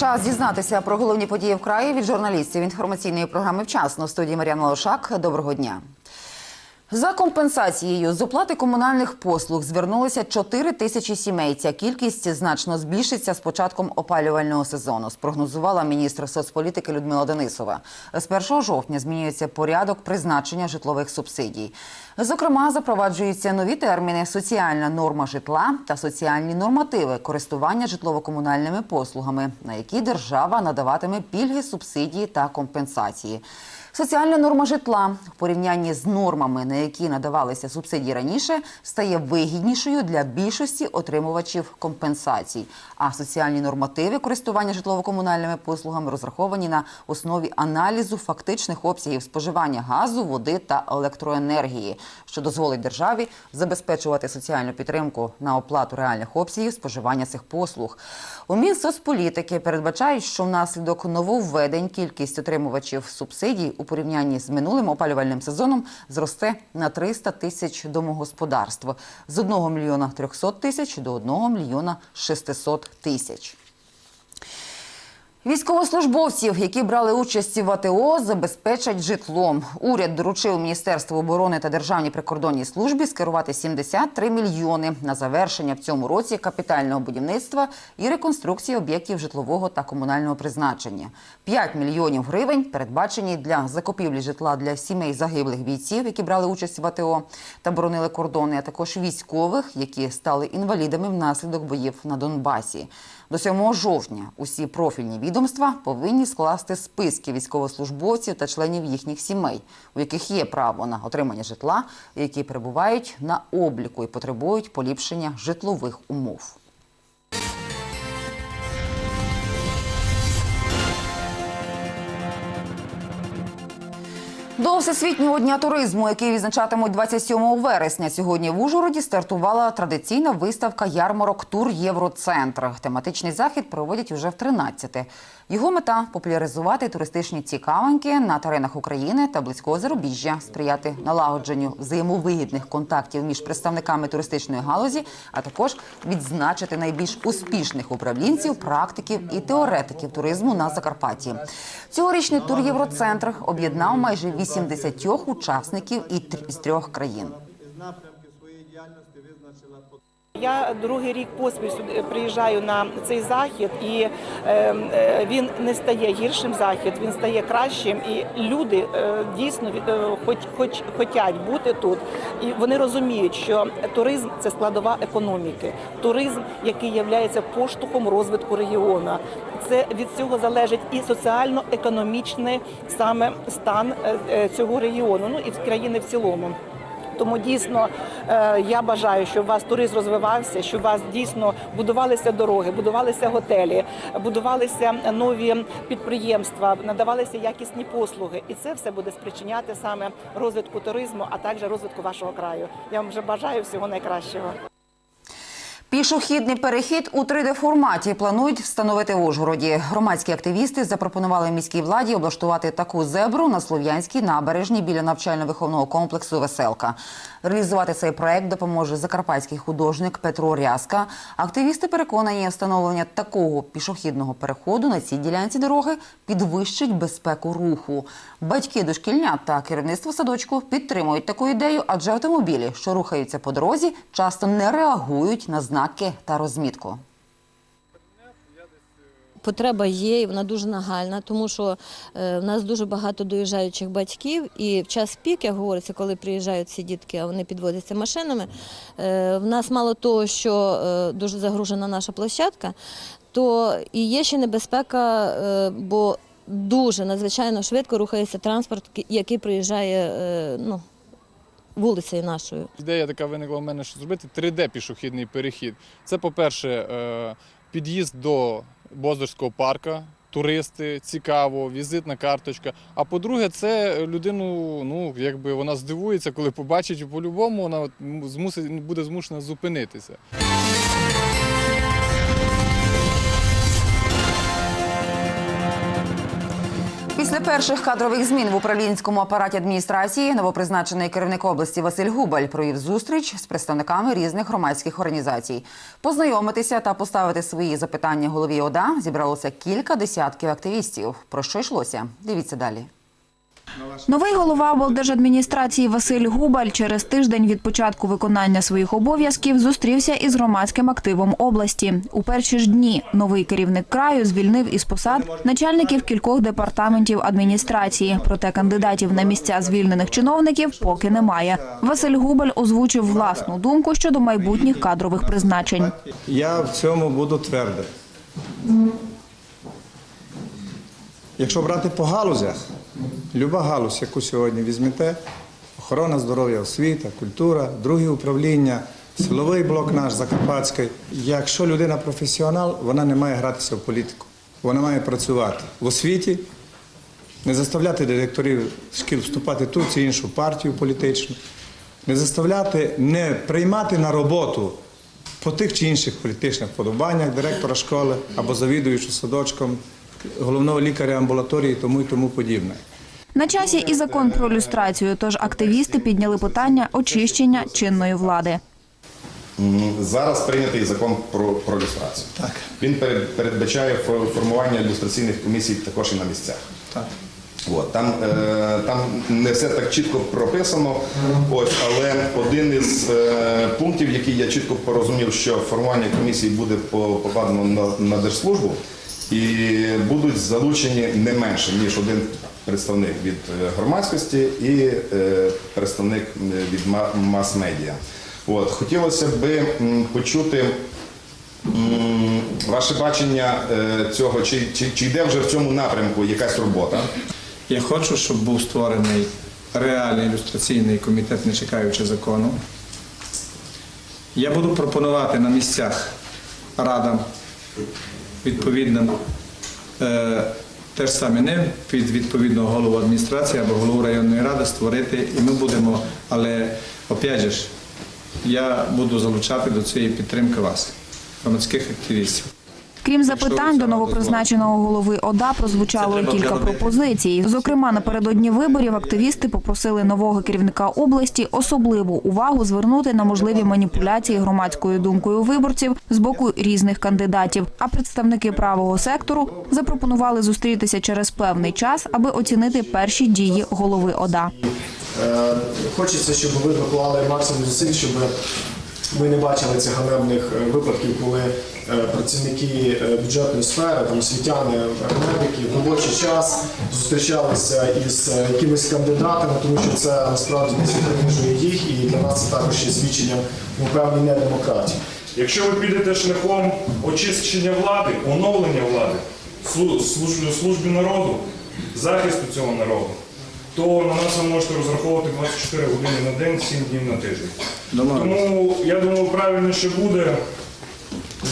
Час дізнатися про головні події в краї від журналістів інформаційної програми «Вчасно» в студії Мар'яна Лошак. Доброго дня. За компенсацією з оплати комунальних послуг звернулися 4 тисячі сімей. Ця кількість значно збільшиться з початком опалювального сезону. Спрогнозувала міністр соцполітики Людмила Денисова. З 1 жовтня змінюється порядок призначення житлових субсидій. Зокрема, запроваджуються нові терміни соціальна норма житла та соціальні нормативи користування житлово-комунальними послугами, на які держава надаватиме пільги, субсидії та компенсації. Соціальна норма житла в порівнянні з нормами, на які надавалися субсидії раніше, стає вигіднішою для більшості отримувачів компенсацій. А соціальні нормативи користування житлово-комунальними послугами розраховані на основі аналізу фактичних обсягів споживання газу, води та електроенергії, що дозволить державі забезпечувати соціальну підтримку на оплату реальних обсягів споживання цих послуг. У Мінсоцполітики передбачають, що внаслідок нововведень кількість отримувачів субсидій у порівнянні з минулим опалювальним сезоном зросте на 300 тисяч домогосподарств з 1 мільйона 300 тисяч до 1 мільйона 600 тисяч. Військовослужбовців, які брали участь в АТО, забезпечать житлом. Уряд доручив Міністерству оборони та Державній прикордонній службі скерувати 73 мільйони на завершення в цьому році капітального будівництва і реконструкції об'єктів житлового та комунального призначення. 5 мільйонів гривень передбачені для закупівлі житла для сімей загиблих бійців, які брали участь в АТО та боронили кордони, а також військових, які стали інвалідами внаслідок боїв на Донбасі. До 7 жовтня усі профільні відомства повинні скласти списки військовослужбовців та членів їхніх сімей, у яких є право на отримання житла, які перебувають на обліку і потребують поліпшення житлових умов. До всесвітнього дня туризму, який відзначатимуть 27 вересня, сьогодні в Ужгороді стартувала традиційна виставка ярмарок Тур Євроцентр. Тематичний захід проводять уже в 13-те. Його мета популяризувати туристичні цікавинки на теренах України та близького зарубіжжя, сприяти налагодженню взаємовигідних контактів між представниками туристичної галузі, а також відзначити найбільш успішних управлінців, практиків і теоретиків туризму на Закарпатті. Цьогорічний тур Євроцентр об'єднав майже 80 учасників і з трьох країн. Я другий рік поспіль сюди приїжджаю на цей захід, і е, е, він не стає гіршим захід, він стає кращим. І люди е, дійсно е, хоч, хоч хотять бути тут, і вони розуміють, що туризм це складова економіки, туризм, який є поштовхом розвитку регіону. Це від цього залежить і соціально-економічний саме стан е, е, цього регіону, ну і країни в цілому. Тому дійсно е, я бажаю, щоб у вас туризм розвивався, щоб у вас дійсно будувалися дороги, будувалися готелі, будувалися нові підприємства, надавалися якісні послуги, і це все буде спричиняти саме розвитку туризму, а також розвитку вашого краю. Я вам вже бажаю всього найкращого. Пішохідний перехід у 3D-форматі планують встановити в Ужгороді. Громадські активісти запропонували міській владі облаштувати таку зебру на Слов'янській набережній біля навчально-виховного комплексу Веселка. Реалізувати цей проект допоможе закарпатський художник Петро Рязка. Активісти переконані, встановлення такого пішохідного переходу на цій ділянці дороги підвищить безпеку руху. Батьки дошкільнят та керівництво садочку підтримують таку ідею, адже автомобілі, що рухаються по дорозі, часто не реагують на знаки та розмітку. Потреба є, і вона дуже нагальна, тому що е, в нас дуже багато доїжджаючих батьків, і в час пік, як говориться, коли приїжджають ці дітки, а вони підвозяться машинами. е, в нас мало того, що е, дуже загружена наша площадка, то і є ще небезпека, бо дуже надзвичайно швидко рухається транспорт, який приїжджає ну, вулицею нашою. Ідея така виникла в мене, що зробити 3D пішохідний перехід. Це, по-перше, е, під'їзд до Бозорського парка, туристи, цікаво, візитна карточка. А по-друге, це людину, ну якби вона здивується, коли побачить, по-любому вона змусить, буде змушена зупинитися. Після перших кадрових змін в управлінському апараті адміністрації новопризначений керівник області Василь Губаль провів зустріч з представниками різних громадських організацій. Познайомитися та поставити свої запитання голові ОДА зібралося кілька десятків активістів. Про що йшлося? Дивіться далі. Новий голова облдержадміністрації Василь Губаль через тиждень від початку виконання своїх обов'язків зустрівся із громадським активом області. У перші ж дні новий керівник краю звільнив із посад начальників кількох департаментів адміністрації. Проте кандидатів на місця звільнених чиновників поки немає. Василь Губаль озвучив власну думку щодо майбутніх кадрових призначень. Я в цьому буду твердий. Якщо брати по галузях, люба галузь, яку сьогодні візьмете, охорона здоров'я, освіта, культура, друге управління, силовий блок наш Закарпатський. Якщо людина професіонал, вона не має гратися в політику. Вона має працювати в освіті, не заставляти директорів шкіл вступати ту чи іншу партію політичну, не заставляти не приймати на роботу по тих чи інших політичних вподобаннях директора школи або завідуючого садочком, головного лікаря амбулаторії, тому і тому подібне. На часі і закон про люстрацію, тож активісти підняли питання очищення чинної влади. Зараз прийнятий закон про, про люстрацію. Так. Він передбачає формування люстраційних комісій також і на місцях. Так. От, там, е, там не все так чітко прописано, ось, але один із е, пунктів, який я чітко порозумів, що формування комісії буде по- покладено на, на держслужбу і будуть залучені не менше, ніж один представник від е, громадськості і е, представник від мас-медіа. От, хотілося м, почути ваше бачення е, цього, чи, чи, чи йде вже в цьому напрямку якась робота? Я хочу, щоб був створений реальний ілюстраційний комітет, не чекаючи закону. Я буду пропонувати на місцях радам відповідним теж те ж саме не під відповідного голову адміністрації або голову районної ради створити, і ми будемо, але опять же я буду залучати до цієї підтримки вас, громадських активістів. Крім запитань до новопризначеного голови ОДА прозвучало кілька пропозицій. Зокрема, напередодні виборів активісти попросили нового керівника області особливу увагу звернути на можливі маніпуляції громадською думкою виборців з боку різних кандидатів. А представники правого сектору запропонували зустрітися через певний час, аби оцінити перші дії голови ОДА. Е, Хочеться, щоб ви доклали максимум зусиль, щоб ми не бачили цих ганебних випадків, коли працівники е, бюджетної сфери, там освітяни, е, медики в робочий час зустрічалися із е, якимись кандидатами, тому що це насправді принижує їх, і для нас це також є свідченням ну, певній недемократії. Якщо ви підете шляхом очищення влади, оновлення влади, слу- службі, службі народу, захисту цього народу, то на нас ви можете розраховувати 24 години на день, 7 днів на тиждень. Тому я думаю, правильно ще буде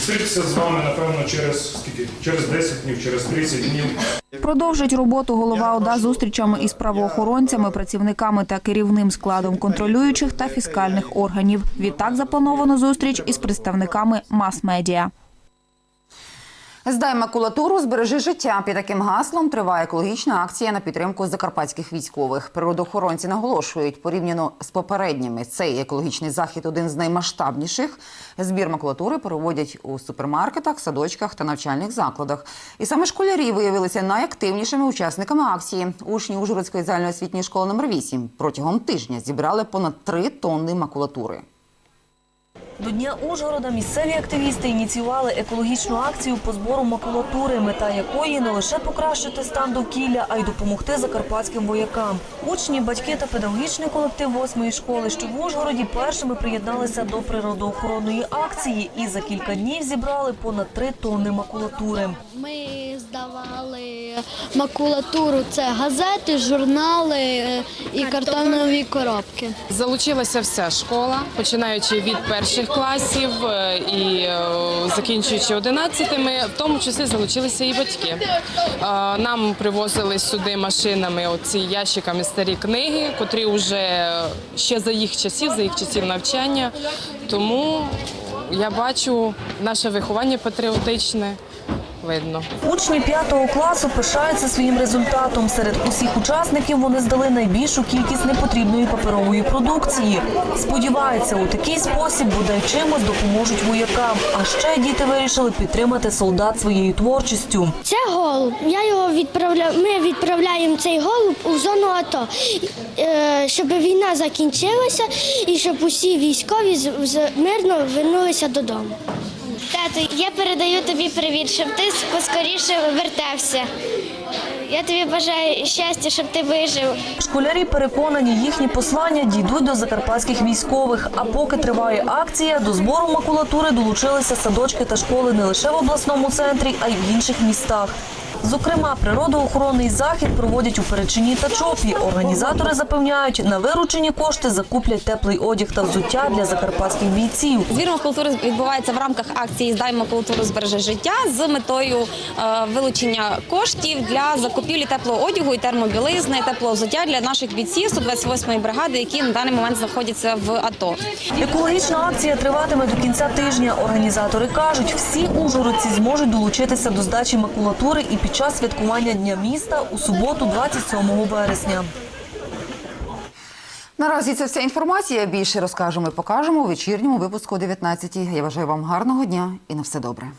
зустрітися з вами, напевно, через скільки? Через 10 днів, через 30 днів. Продовжить роботу голова ОДА зустрічами із правоохоронцями, працівниками та керівним складом контролюючих та фіскальних органів. Відтак заплановано зустріч із представниками мас-медіа. Здай макулатуру, збережи життя. Під таким гаслом триває екологічна акція на підтримку закарпатських військових. Природоохоронці наголошують, порівняно з попередніми, цей екологічний захід один з наймасштабніших. Збір макулатури проводять у супермаркетах, садочках та навчальних закладах. І саме школярі виявилися найактивнішими учасниками акції. Учні Ужгородської загальноосвітньої школи номер 8 протягом тижня зібрали понад 3 тонни макулатури. До Дня Ужгорода місцеві активісти ініціювали екологічну акцію по збору макулатури, мета якої не лише покращити стан довкілля, а й допомогти закарпатським воякам. Учні, батьки та педагогічний колектив восьмої школи, що в Ужгороді першими приєдналися до природоохоронної акції і за кілька днів зібрали понад три тонни макулатури. Ми здавали макулатуру, це газети, журнали е, і картонові коробки. Залучилася вся школа, починаючи від перших класів е, і е, закінчуючи одинадцятими, в тому числі залучилися і батьки. Е, Нам привозили сюди машинами оці ящиками старі книги, котрі вже ще за їх часів, за їх часів навчання. Тому я бачу наше виховання патріотичне. Видно. Учні п'ятого класу пишаються своїм результатом. Серед усіх учасників вони здали найбільшу кількість непотрібної паперової продукції. Сподіваються, у такий спосіб бодай чимось допоможуть воякам. А ще діти вирішили підтримати солдат своєю творчістю. Це голуб. Я його відправляю. Ми відправляємо цей голуб у зону АТО, е, щоб війна закінчилася і щоб усі військові мирно вернулися додому. Тато, я передаю тобі привіт, щоб ти поскоріше вертався. Я тобі бажаю щастя, щоб ти вижив. Школярі переконані, їхні послання дійдуть до закарпатських військових. А поки триває акція, до збору макулатури долучилися садочки та школи не лише в обласному центрі, а й в інших містах. Зокрема, природоохоронний захід проводять у Перечині та Чопі. Організатори запевняють, на виручені кошти закуплять теплий одяг та взуття для закарпатських бійців. Збір макулатури відбувається в рамках акції Здай макулатуру збережи життя з метою е, вилучення коштів для закупівлі теплого одягу і термобілизни, теплого взуття для наших бійців 128-ї бригади, які на даний момент знаходяться в АТО. Екологічна акція триватиме до кінця тижня. Організатори кажуть, всі ужгородці зможуть долучитися до здачі макулатури і під час святкування Дня міста у суботу, 27 вересня. Наразі це вся інформація. Більше розкажемо і покажемо у вечірньому випуску о 19 Я бажаю вам гарного дня і на все добре.